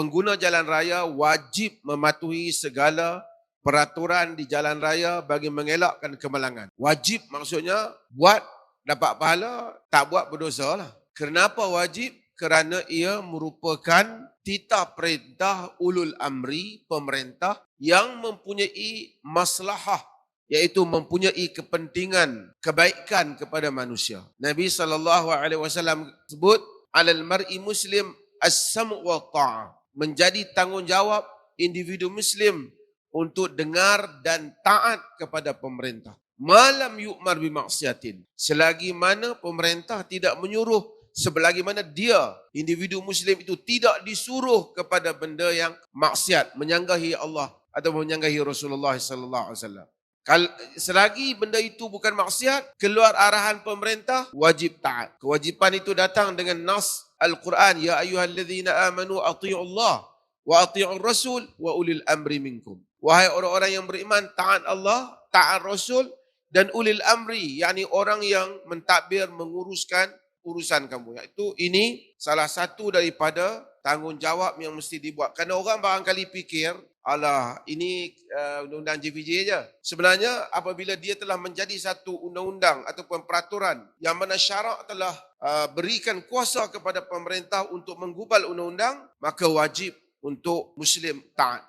pengguna jalan raya wajib mematuhi segala peraturan di jalan raya bagi mengelakkan kemalangan. Wajib maksudnya buat dapat pahala, tak buat berdosa lah. Kenapa wajib? Kerana ia merupakan titah perintah ulul amri pemerintah yang mempunyai maslahah iaitu mempunyai kepentingan kebaikan kepada manusia. Nabi saw sebut alal mar'i muslim as-sam' wa ta'ah menjadi tanggungjawab individu muslim untuk dengar dan taat kepada pemerintah. Malam yu'mar bimaksiatin. Selagi mana pemerintah tidak menyuruh sebelagi mana dia individu muslim itu tidak disuruh kepada benda yang maksiat menyanggahi Allah atau menyanggahi Rasulullah sallallahu alaihi wasallam. Selagi benda itu bukan maksiat, keluar arahan pemerintah, wajib taat. Kewajipan itu datang dengan nas Al-Quran. Ya ayuhalladzina amanu Allah wa ati'u rasul wa ulil amri minkum. Wahai orang-orang yang beriman, taat Allah, taat Rasul dan ulil amri, yakni orang yang mentadbir menguruskan urusan kamu. Itu ini salah satu daripada tanggungjawab yang mesti dibuat. Kerana orang barangkali fikir, alah ini uh, undang-undang JPJ saja. Sebenarnya apabila dia telah menjadi satu undang-undang ataupun peraturan yang mana syarak telah uh, berikan kuasa kepada pemerintah untuk menggubal undang-undang, maka wajib untuk Muslim taat.